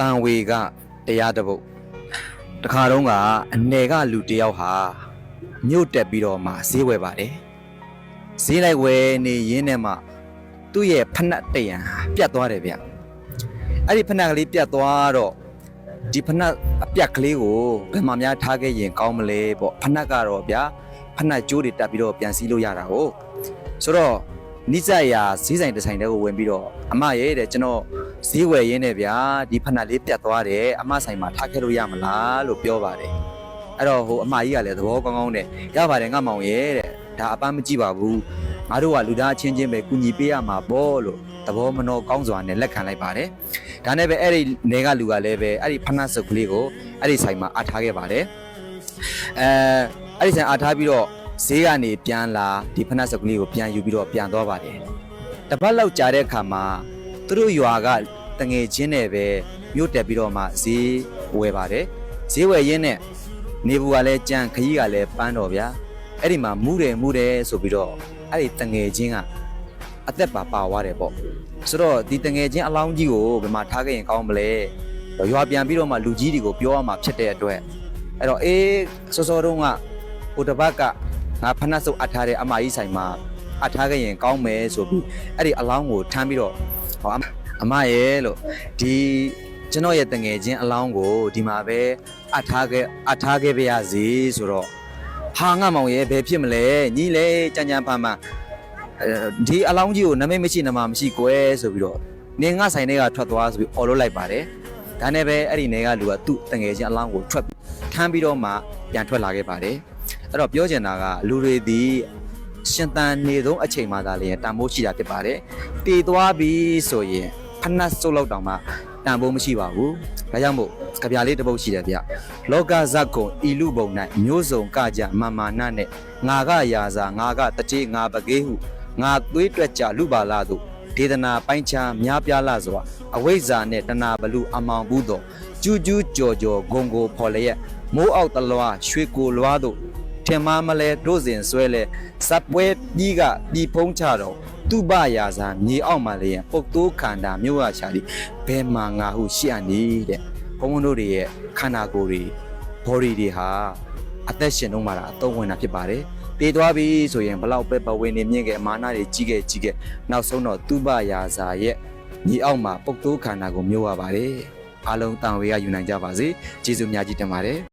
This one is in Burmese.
တန်ဝေကတရားတစ်ပုဒ်တခါတော့ကအနယ်ကလူတစ်ယောက်ဟာမြို့တက်ပြီးတော့မှဈေးဝယ်ပါတယ်ဈေးလိုက်ဝယ်နေရင်းနဲ့မှသူ့ရဲ့ဖနှက်တရံဟာပြတ်သွားတယ်ဗျအဲ့ဒီဖနှက်ကလေးပြတ်သွားတော့ဒီဖနှက်အပြက်ကလေးကိုဘယ်မှာများထားခဲ့ရင်ကောင်းမလဲပေါ့ဖနှက်ကတော့ဗျာဖနှက်ကြိုးတွေတက်ပြီးတော့ပြန်စီးလို့ရတာဟုတ်ဆိုတော့နိစ္စရာဈေးဆိုင်တစ်ဆိုင်တည်းကိုဝင်ပြီးတော့အမရဲ့တဲ့ကျွန်တော် ဈေးဝယ်ရင်းနဲ့ဗျာဒီဖက်နှက်လေးပြတ်သွားတယ်အမဆိုင်မှာထားခဲ့လို့ရမလားလို့ပြောပါတယ်အဲ့တော့ဟိုအမကြီးကလည်းသဘောကောင်းကောင်းနဲ့ရပါတယ်ငါမောင်ရဲ့တဲ့ဒါအပန်းမကြည့်ပါဘူးငါတို့ကလူသားချင်းချင်းပဲကူညီပေးရမှာပေါ့လို့သဘောမနှောကောင်းစွာနဲ့လက်ခံလိုက်ပါတယ်ဒါနဲ့ပဲအဲ့ဒီနေကလူကလည်းပဲအဲ့ဒီဖက်နှက်စုပ်ကလေးကိုအဲ့ဒီဆိုင်မှာအထားခဲ့ပါတယ်အဲအဲ့ဒီဆိုင်အထားပြီးတော့ဈေးကနေပြန်လာဒီဖက်နှက်စုပ်ကလေးကိုပြန်ယူပြီးတော့ပြန်သွားပါတယ်တပတ်လောက်ကြာတဲ့အခါမှာ သူတို့ရွာကတငယ်ချင်းနဲ့ပဲမြို့တက်ပြီးတော့မှဈေးဝယ်ပါတယ်ဈေးဝယ်ရင်းနဲ့နေဘူးကလည်းကြံခကြီးကလည်းပန်းတော်ဗျာအဲ့ဒီမှာမူးတယ်မူးတယ်ဆိုပြီးတော့အဲ့ဒီတငယ်ချင်းကအသက်ပါပါသွားတယ်ပေါ့ဆိုတော့ဒီတငယ်ချင်းအလောင်းကြီးကိုဘယ်မှာထားခဲ့ရင်ကောင်းမလဲရွာပြန်ပြီးတော့မှလူကြီးတွေကိုပြောရမှာဖြစ်တဲ့အတွက်အဲ့တော့အေးစောစောတုန်းကဟိုတစ်ပတ်ကငါဖနှက်စုပ်အပ်ထားတဲ့အမကြီးဆိုင်မှာအပ်ထားခဲ့ရင်ကောင်းမယ်ဆိုပြီးအဲ့ဒီအလောင်းကိုထမ်းပြီးတော့ ဟောအမအမရဲ့လို့ဒီကျွန်တော်ရဲ့တငယ်ချင်းအလောင်းကိုဒီမှာပဲအထားခဲ့အထားခဲ့ပါရစေဆိုတော့ဟာငါမောင်ရဲ့ဘယ်ဖြစ်မလဲညီလေကြံကြံဖန်ဖန်အဲဒီအလောင်းကြီးကိုနမိတ်မရှိနမမရှိကွယ်ဆိုပြီးတော့နေငါဆိုင်ထဲကထွက်သွားဆိုပြီးអော်လို့လိုက်ပါတယ်ဒါနဲ့ပဲအဲ့ဒီနေကလူကသူ့တငယ်ချင်းအလောင်းကိုထွက်ထမ်းပြီးတော့မှပြန်ထွက်လာခဲ့ပါတယ်အဲ့တော့ပြောချင်တာကလူတွေဒီ ရှင်တန်နေသောအချိန်မှသာလျှင်တန်ဖိုးရှိတာဖြစ်ပါတယ်တည်သွားပြီဆိုရင်ဖနှက်စုပ်လောက်တောင်မှတန်ဖိုးမရှိပါဘူးဒါကြောင့်မို့ကြပြလေးတစ်ပုတ်ရှိတယ်ဗျလောကဇတ်ကုံဤလူပုံ၌မျိုးစုံကကြမာမာနနဲ့ငါကရာစာငါကတတိငါပကေးဟုငါသွေးတွက်ကြလူပါလာတို့ဒေသနာပိုင်းခြားများပြားလာစွာအဝိဇ္ဇာနဲ့တဏဘလူအမောင်ဘူးသောကျူးကျူးကြော်ကြော်ဂုံကိုဖော်လျက်မိုးအောက်တလွားရွှေကိုလွားတို့ ထင်မမလဲတို့စဉ်ဆွဲလဲစပ်ပွဲပြီးကပြီးဖုံးချတော့သူပရာစာမြေအောက်မှာလည်းပုတ်တိုးခန္ဓာမြို့ရချာဒီဘယ်မှာငါဟုရှိရနေတဲ့ဘုံဘုံတို့တွေရဲ့ခန္ဓာကိုယ်တွေ body တွေဟာအသက်ရှင်တော့မှတာအသုံးဝင်တာဖြစ်ပါတယ်တည်သွားပြီဆိုရင်ဘလောက်ပဲပဝေနေမြင့်ခဲ့အမာနာတွေကြီးခဲ့ကြီးခဲ့နောက်ဆုံးတော့သူပရာစာရဲ့ညီအောက်မှာပုတ်တိုးခန္ဓာကိုမျိုးရပါတယ်အားလုံးတန်ဝေရယူနိုင်ကြပါစေကျေးဇူးများကြီးတင်ပါတယ်